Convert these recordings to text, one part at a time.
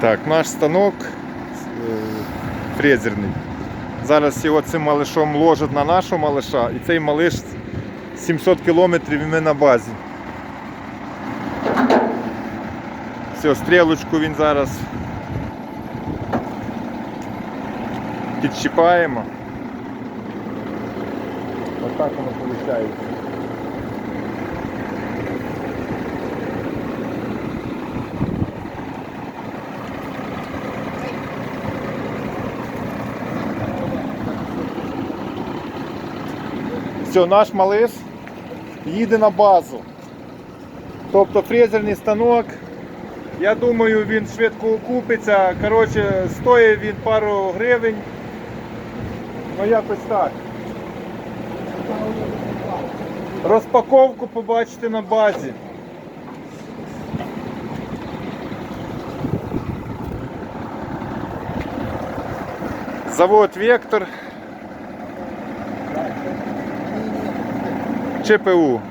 Так, наш станок е, фрезерний. Зараз його цим малишом ложать на нашого малиша, і цей малиш 700 кілометрів і ми на базі. Все, стрілочку він зараз підчіпаємо. Отак воно виходить. Все, наш малиш їде на базу. Тобто фрезерний станок. Я думаю, він швидко окупиться. Коротше, стоїть він пару гривень. Ну якось так. Розпаковку побачите на базі. Завод Вектор. ЧПУ.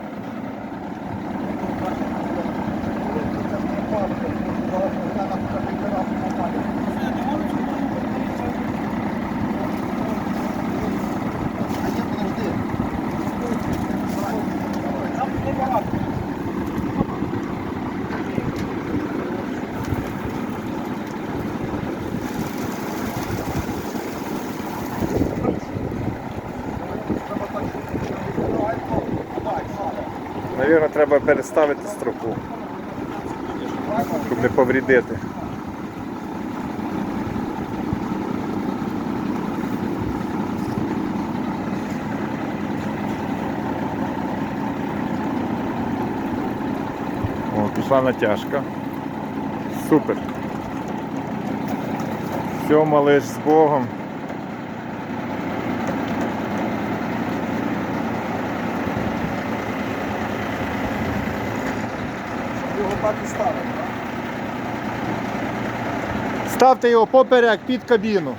Навірно, треба переставити строку, щоб не поврідити. О, пішла натяжка. Супер. Все, малиш з Богом. Його так і ставимо. Ставте його поперек під кабіну.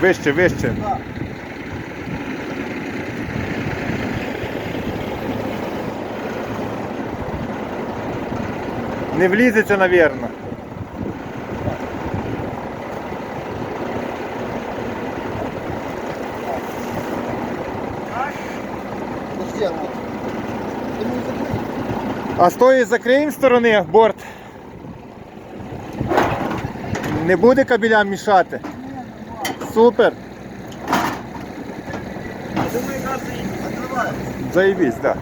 Вище, вище. Не влізеться. Ти. А з тої закриємо сторони борт. Не буде кабелям мішати. Супер. Заебись, да.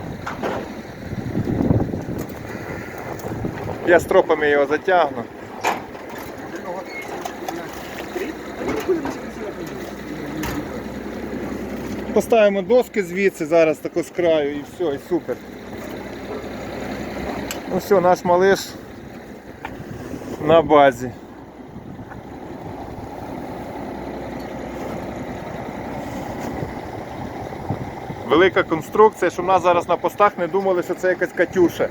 Я стропами його затягну. Поставимо доски звідси зараз тако з краю і все, і супер. Ну все, наш малиш на базі. Велика конструкція, щоб нас зараз на постах не думали, що це якась катюша.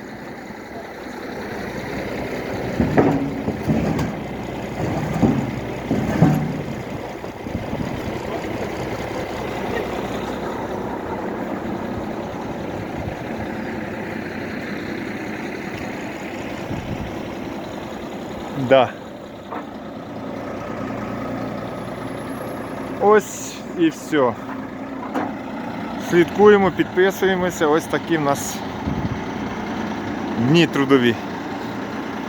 Да. Ось і все. Слідкуємо, підписуємося. Ось такі в нас дні трудові.